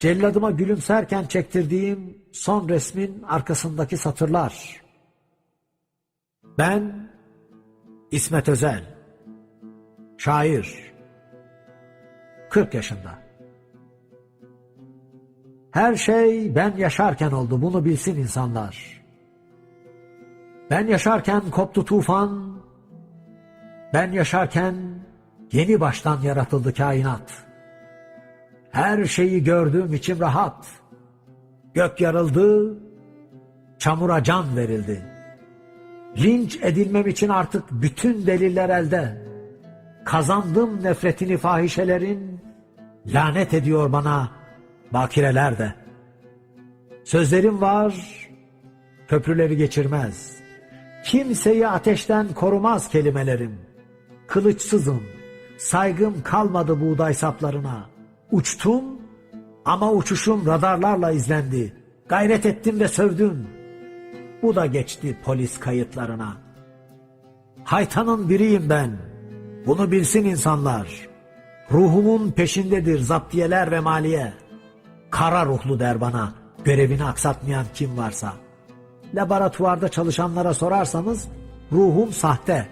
Celladıma gülümserken çektirdiğim son resmin arkasındaki satırlar. Ben İsmet Özel, şair, 40 yaşında. Her şey ben yaşarken oldu, bunu bilsin insanlar. Ben yaşarken koptu tufan, ben yaşarken yeni baştan yaratıldı kainat. Her şeyi gördüğüm içim rahat. Gök yarıldı, çamura can verildi. Linç edilmem için artık bütün deliller elde. Kazandım nefretini fahişelerin, lanet ediyor bana bakireler de. Sözlerim var, köprüleri geçirmez. Kimseyi ateşten korumaz kelimelerim. Kılıçsızım, saygım kalmadı buğday saplarına. Uçtum ama uçuşum radarlarla izlendi. Gayret ettim ve sövdüm. Bu da geçti polis kayıtlarına. Haytanın biriyim ben. Bunu bilsin insanlar. Ruhumun peşindedir zaptiyeler ve maliye. Kara ruhlu der bana görevini aksatmayan kim varsa. Laboratuvarda çalışanlara sorarsanız ruhum sahte.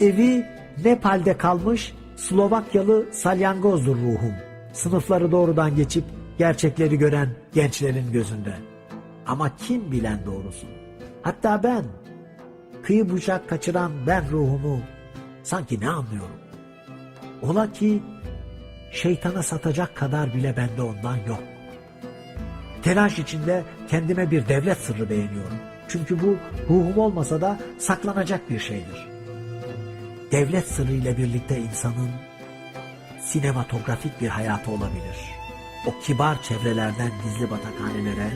Evi Nepal'de kalmış Slovakyalı salyangozdur ruhum. Sınıfları doğrudan geçip gerçekleri gören gençlerin gözünde. Ama kim bilen doğrusu? Hatta ben, kıyı bucak kaçıran ben ruhumu sanki ne anlıyorum? Ola ki şeytana satacak kadar bile bende ondan yok. Telaş içinde kendime bir devlet sırrı beğeniyorum. Çünkü bu ruhum olmasa da saklanacak bir şeydir. Devlet sırrı ile birlikte insanın sinematografik bir hayatı olabilir. O kibar çevrelerden gizli batakhanelere,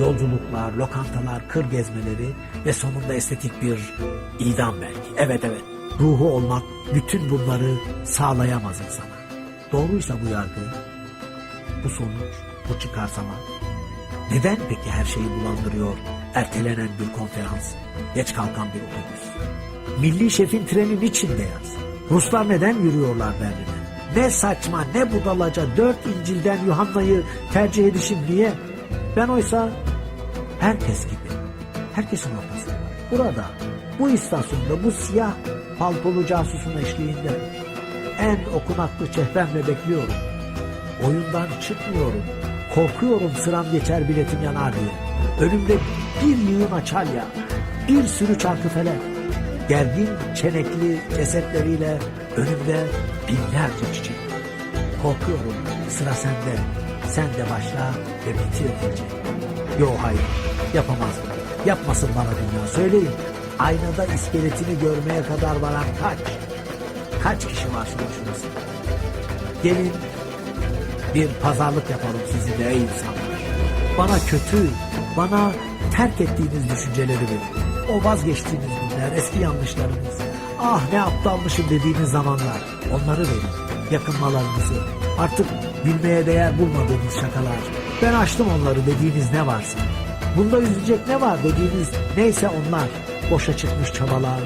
yolculuklar, lokantalar, kır gezmeleri ve sonunda estetik bir idam belki. Evet evet, ruhu olmak bütün bunları sağlayamaz insana. Doğruysa bu yargı, bu sonuç, bu çıkarsama, neden peki her şeyi bulandırıyor ertelenen bir konferans, geç kalkan bir otobüs? Milli şefin treni niçin beyaz? Ruslar neden yürüyorlar Berlin'e? Ne saçma ne budalaca dört İncil'den Yuhanna'yı tercih edişim niye? Ben oysa herkes gibi, herkesin ortasında. Burada, bu istasyonda, bu siyah paltolu casusun eşliğinde en okunaklı çehremle bekliyorum. Oyundan çıkmıyorum. Korkuyorum sıram geçer biletim yanar diye. Önümde bir yığın açalya, bir sürü çarkıfeler. Gergin çenekli cesetleriyle önümde binlerce çiçek. Korkuyorum sıra sende. Sen de başla ve bitir diyecek. Yo hayır yapamazdım. Yapmasın bana dünya söyleyin. Aynada iskeletini görmeye kadar varan kaç? Kaç kişi var sonuçta? Gelin bir pazarlık yapalım sizinle ey insanlar. Bana kötü, bana terk ettiğiniz düşünceleri verin. O vazgeçtiğiniz günler, eski yanlışlarınız. Ah ne aptalmışım dediğiniz zamanlar. Onları verin. Yakınmalarınızı. Artık bilmeye değer bulmadığınız şakalar. Ben açtım onları dediğiniz ne varsa. Bunda üzülecek ne var dediğiniz neyse onlar. Boşa çıkmış çabalar,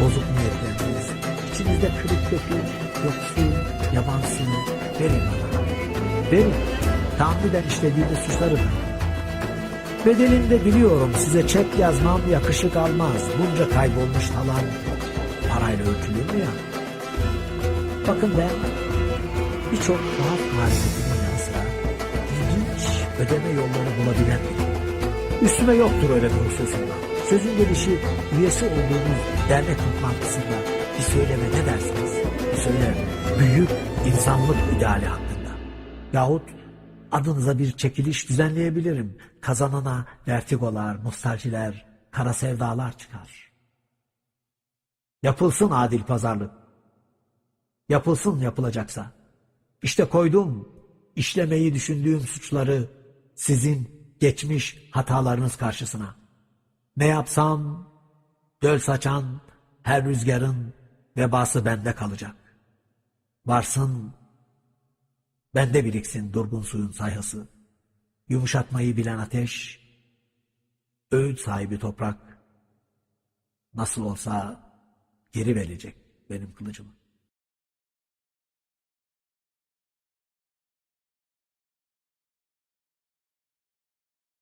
bozuk niyetleriniz. İçinizde kırık dökük, yoksul, yabansın. Verin bana. Verin. Tahammüden işlediğiniz suçları verin. Bedelini de biliyorum size çek yazmam yakışık almaz. Bunca kaybolmuş talan parayla ölçülür mü ya? Bakın ben birçok tuhaf marifetimin yanı sıra ilginç ödeme yolları bulabilen biriyim. Üstüme yoktur öyle bir hususunda. Sözün gelişi üyesi olduğunuz dernek toplantısında bir söyleme ne dersiniz? Bir söyle büyük insanlık ideali hakkında. Yahut adınıza bir çekiliş düzenleyebilirim. Kazanana vertigolar, nostaljiler, kara sevdalar çıkar. Yapılsın adil pazarlık. Yapılsın yapılacaksa. İşte koydum işlemeyi düşündüğüm suçları sizin geçmiş hatalarınız karşısına. Ne yapsam göl saçan her rüzgarın vebası bende kalacak. Varsın Bende biriksin durgun suyun sayhası. Yumuşatmayı bilen ateş, öğüt sahibi toprak, nasıl olsa geri verecek benim kılıcımı.